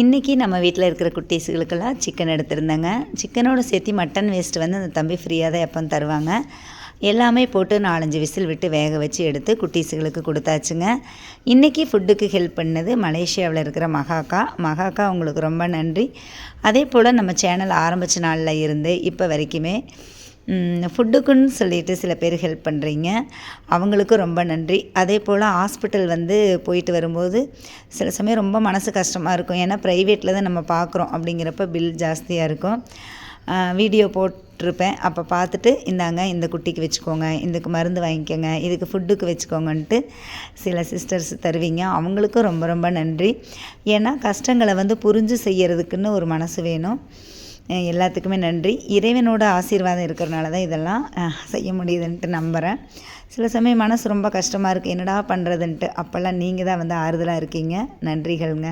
இன்றைக்கி நம்ம வீட்டில் இருக்கிற குட்டீஸுகளுக்கெல்லாம் சிக்கன் எடுத்திருந்தேங்க. சிக்கனோட சேர்த்து மட்டன் வேஸ்ட் வந்து அந்த தம்பி ஃப்ரீயாக தான் எப்போ தருவாங்க. எல்லாமே போட்டு நாலஞ்சு விசில் விட்டு வேக வச்சு எடுத்து குட்டீஸுகளுக்கு கொடுத்தாச்சுங்க. இன்றைக்கி ஃபுட்டுக்கு ஹெல்ப் பண்ணது மலேசியாவில் இருக்கிற மகாக்கா. மகாக்கா உங்களுக்கு ரொம்ப நன்றி. அதே போல் நம்ம சேனல் ஆரம்பித்த நாளில் இருந்து இப்போ வரைக்குமே ஃபுட்டுக்குன்னு சொல்லிட்டு சில பேர் ஹெல்ப் பண்ணுறீங்க அவங்களுக்கும் ரொம்ப நன்றி. அதே போல் ஹாஸ்பிட்டல் வந்து போயிட்டு வரும்போது சில சமயம் ரொம்ப மனசு கஷ்டமாக இருக்கும். ஏன்னா ப்ரைவேட்டில் தான் நம்ம பார்க்குறோம் அப்படிங்கிறப்ப பில் ஜாஸ்தியாக இருக்கும். வீடியோ போட்டிருப்பேன். அப்போ பார்த்துட்டு இந்தாங்க இந்த குட்டிக்கு வச்சுக்கோங்க இதுக்கு மருந்து வாங்கிக்கோங்க இதுக்கு ஃபுட்டுக்கு வச்சுக்கோங்கன்ட்டு சில சிஸ்டர்ஸ் தருவீங்க. அவங்களுக்கும் ரொம்ப ரொம்ப நன்றி. ஏன்னா கஷ்டங்களை வந்து புரிஞ்சு செய்கிறதுக்குன்னு ஒரு மனசு வேணும். எல்லாத்துக்குமே நன்றி. இறைவனோட ஆசீர்வாதம் இருக்கிறனால தான் இதெல்லாம் செய்ய முடியுதுன்ட்டு நம்புகிறேன் சில சமயம் மனசு ரொம்ப கஷ்டமாக இருக்குது என்னடா பண்ணுறதுன்ட்டு அப்போல்லாம் நீங்கள் தான் வந்து ஆறுதலாக இருக்கீங்க. நன்றிகள்ங்க.